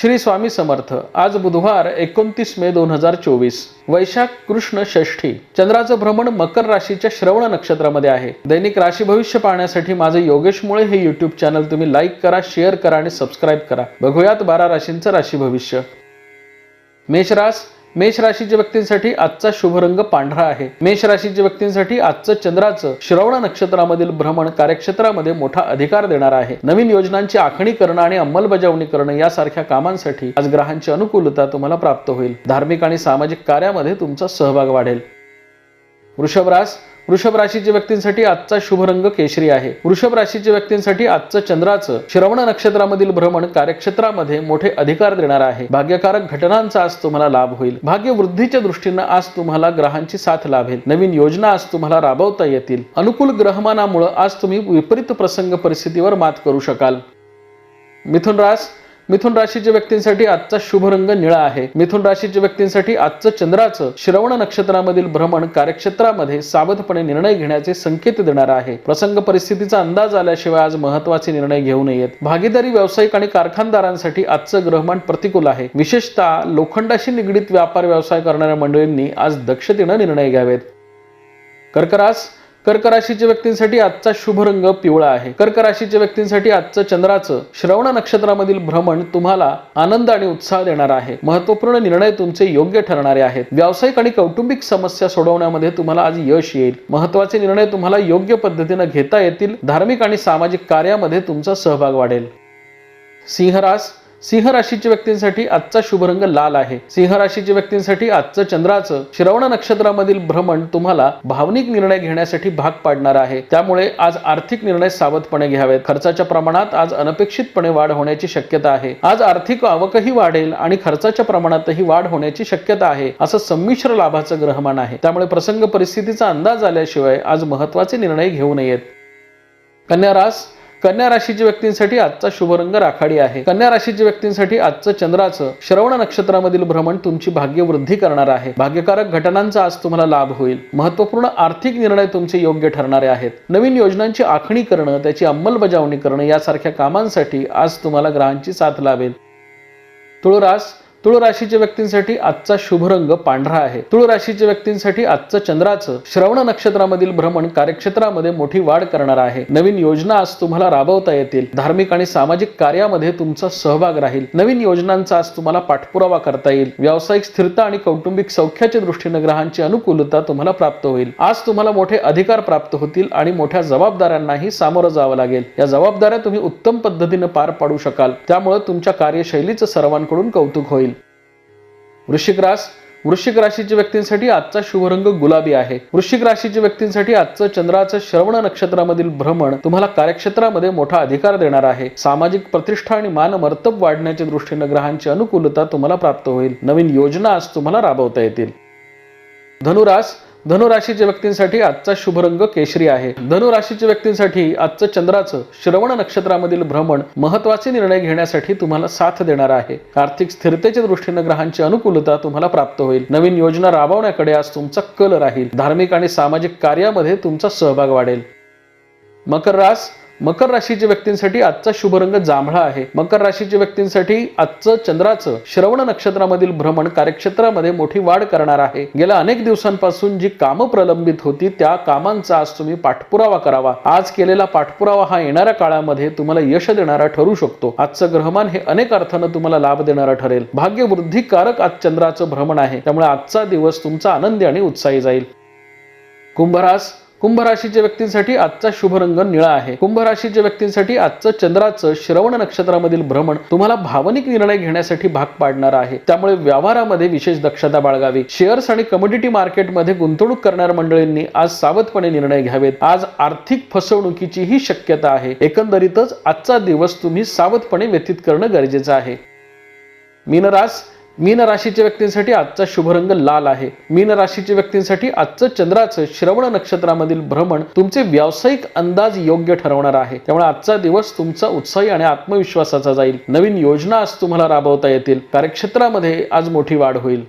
श्री स्वामी समर्थ. आज बुधवार एकोणतीस मे दोन हजार चोवीस. वैशाख कृष्ण षष्ठी. चंद्राचं भ्रमण मकर राशीच्या श्रवण नक्षत्रामध्ये आहे. दैनिक राशी भविष्य पाहण्यासाठी माझं योगेश मुळे हे युट्यूब चॅनल तुम्ही लाईक करा शेअर करा आणि सबस्क्राईब करा. बघूयात बारा राशींचं राशी भविष्य. मेषरास मेष राशीच्या व्यक्तींसाठी आजचा शुभ रंग पांढरा आहे. मेष राशीच्या व्यक्तींसाठी आजचं चंद्राचं श्रवण नक्षत्रामधील भ्रमण कार्यक्षेत्रामध्ये मोठा अधिकार देणार आहे. नवीन योजनांची आखणी करणं आणि अंमलबजावणी करणं यासारख्या कामांसाठी आज ग्रहांची अनुकूलता तुम्हाला प्राप्त होईल. धार्मिक आणि सामाजिक कार्यामध्ये तुमचा सहभाग वाढेल. वृषभरास वृषभ राशीच्या व्यक्तींसाठी आजचा शुभ रंग केशरी आहे. वृषभ राशीच्या व्यक्तींसाठी आजचं चंद्राचं श्रवण नक्षत्रामधील भ्रमण कार्यक्षेत्रामध्ये मोठे अधिकार देणार आहे. भाग्यकारक घटनांचा आज तुम्हाला लाभ होईल. भाग्य वृद्धीच्या दृष्टीनं आज तुम्हाला ग्रहांची साथ लाभेल. नवीन योजना आज तुम्हाला राबवता येतील. अनुकूल ग्रहमानामुळे आज तुम्ही विपरीत प्रसंग परिस्थितीवर मात करू शकाल. मिथुन रास मिथुन राशीच्या व्यक्तींसाठी आजचा शुभ रंग निळा आहे. मिथुन राशीच्या व्यक्तींसाठी आजचं चंद्राचं श्रवण नक्षत्रामधील भ्रमण कार्यक्षेत्रामध्ये सावधपणे निर्णय घेण्याचे संकेत देणार आहे. प्रसंग परिस्थितीचा अंदाज आल्याशिवाय आज महत्त्वाचे निर्णय घेऊ नयेत. भागीदारी व्यावसायिक आणि कारखानदारांसाठी आजचं ग्रहमान प्रतिकूल आहे. विशेषतः लोखंडाशी निगडीत व्यापार व्यवसाय करणाऱ्या मंडळींनी आज दक्षतेनं निर्णय घ्यावेत. कर्करास कर्क राशीच्या व्यक्तींसाठी आजचा शुभ रंग पिवळा आहे. कर्क राशीच्या व्यक्तींसाठी आजचं चंद्राचं श्रवण नक्षत्रामधील भ्रमण तुम्हाला आनंद आणि उत्साह देणार आहे. महत्त्वपूर्ण निर्णय तुमचे योग्य ठरणारे आहेत. व्यावसायिक आणि कौटुंबिक समस्या सोडवण्यामध्ये तुम्हाला आज यश येईल. महत्त्वाचे निर्णय तुम्हाला योग्य पद्धतीने घेता येतील. धार्मिक आणि सामाजिक कार्यामध्ये तुमचा सहभाग वाढेल. सिंहरास सिंह राशीच्या व्यक्तींसाठी आजचा शुभ रंग लाल आहे. सिंह राशीच्या व्यक्तींसाठी आजचं चंद्राचं श्रवण नक्षत्रामधील भ्रमण तुम्हाला भावनिक निर्णय घेण्यासाठी भाग पाडणार आहे. त्यामुळे आज आर्थिक निर्णय सावधपणे घ्यावेत. खर्चाच्या प्रमाणात आज अनपेक्षितपणे वाढ होण्याची शक्यता आहे. आज आर्थिक आवकही वाढेल आणि खर्चाच्या प्रमाणातही वाढ होण्याची शक्यता आहे असं संमिश्र लाभाचं ग्रहमान आहे. त्यामुळे प्रसंग परिस्थितीचा अंदाज आल्याशिवाय आज महत्त्वाचे निर्णय घेऊ नयेत. कन्या रास कन्या राशीच्या व्यक्तींसाठी आजचा शुभ रंग राखाडी आहे. कन्या राशीच्या व्यक्तींसाठी आजचं चंद्राचं श्रवण नक्षत्रामधील भ्रमण तुमची भाग्य वृद्धी करणार आहे. भाग्यकारक घटनांचा आज तुम्हाला लाभ होईल. महत्त्वपूर्ण आर्थिक निर्णय तुमचे योग्य ठरणारे आहेत. नवीन योजनांची आखणी करणं त्याची अंमलबजावणी करणं यासारख्या कामांसाठी आज तुम्हाला ग्रहांची साथ लाभेल. तुळरास तुळ राशीच्या व्यक्तींसाठी आजचा शुभ रंग पांढरा आहे. तुळ राशीच्या व्यक्तींसाठी आजचं चंद्राचं श्रवण नक्षत्रामधील भ्रमण कार्यक्षेत्रामध्ये मोठी वाढ करणार आहे. नवीन योजना आज तुम्हाला राबवता येतील. धार्मिक आणि सामाजिक कार्यामध्ये तुमचा सहभाग राहील. नवीन योजनांचा आज तुम्हाला पाठपुरावा करता येईल. व्यावसायिक स्थिरता आणि कौटुंबिक सौख्याच्या दृष्टीने ग्रहांची अनुकूलता तुम्हाला प्राप्त होईल. आज तुम्हाला मोठे अधिकार प्राप्त होतील आणि मोठ्या जबाबदाऱ्यांनाही सामोरं जावं लागेल. या जबाबदाऱ्या तुम्ही उत्तम पद्धतीने पार पाडू शकाल. त्यामुळे तुमच्या कार्यशैलीचं सर्वांकडून कौतुक होईल. वृश्चिक रास वृश्चिक राशीच्या व्यक्तींसाठी आजचा शुभरंग गुलाबी आहे. वृश्चिक राशीच्या व्यक्तींसाठी आजचं चंद्राचं श्रवण नक्षत्रामधील भ्रमण तुम्हाला कार्यक्षेत्रामध्ये मोठा अधिकार देणार आहे. सामाजिक प्रतिष्ठा आणि मान मर्तब वाढण्याच्या दृष्टीने ग्रहांची अनुकूलता तुम्हाला प्राप्त होईल. नवीन योजना आज तुम्हाला राबवता येतील. धनुरास धनुराशीच्या व्यक्तींसाठी आजचा शुभ रंग केशरी आहे. धनुराशीच्या व्यक्तींसाठी आजचं चंद्राचं श्रवण नक्षत्रामधील भ्रमण महत्त्वाचे निर्णय घेण्यासाठी तुम्हाला साथ देणार आहे. आर्थिक स्थिरतेच्या दृष्टीने ग्रहांची अनुकूलता तुम्हाला प्राप्त होईल. नवीन योजना राबवण्याकडे आज तुमचा कल राहील. धार्मिक आणि सामाजिक कार्यामध्ये तुमचा सहभाग वाढेल. मकर रास मकर राशीच्या व्यक्तींसाठी आजचा शुभ रंग जांभळा आहे. मकर राशीच्या व्यक्तींसाठी आजचं चंद्राचं श्रवण नक्षत्रामधील भ्रमण कार्यक्षेत्रामध्ये मोठी वाढ करणार आहे. गेल्या अनेक दिवसांपासून जी कामं प्रलंबित होती त्या कामांचा आज तुम्ही पाठपुरावा करावा. आज केलेला पाठपुरावा हा येणाऱ्या काळामध्ये तुम्हाला यश देणारा ठरू शकतो. आजचं ग्रहमान हे अनेक अर्थानं तुम्हाला लाभ देणारा ठरेल. भाग्य वृद्धिकारक आज चंद्राचं भ्रमण आहे. त्यामुळे आजचा दिवस तुमचा आनंदी आणि उत्साही जाईल. कुंभरास कुंभ राशीच्या व्यक्तींसाठी आजचा शुभ रंग निळा आहे. कुंभ राशीच्या व्यक्तींसाठी आजचं चंद्राचं श्रवण नक्षत्रामधील भ्रमण तुम्हाला भावनिक निर्णय घेण्यासाठी भाग पाडणार आहे. त्यामुळे व्यवहारामध्ये विशेष दक्षता बाळगावी. शेअर्स आणि कमोडिटी मार्केटमध्ये गुंतवणूक करणाऱ्या मंडळींनी आज सावधपणे निर्णय घ्यावेत. आज आर्थिक फसवणुकीचीही शक्यता आहे. एकंदरीतच आजचा दिवस तुम्ही सावधपणे व्यतीत करणं गरजेचं आहे. मीनरास मीन राशीच्या व्यक्तींसाठी आजचा शुभरंग लाल आहे. मीन राशीच्या व्यक्तींसाठी आजचं चंद्राचं श्रवण नक्षत्रामधील भ्रमण तुमचे व्यावसायिक अंदाज योग्य ठरवणार आहे. त्यामुळे आजचा दिवस तुमचा उत्साही आणि आत्मविश्वासाचा जाईल. नवीन योजना आज तुम्हाला राबवता येतील. कार्यक्षेत्रामध्ये आज मोठी वाढ होईल.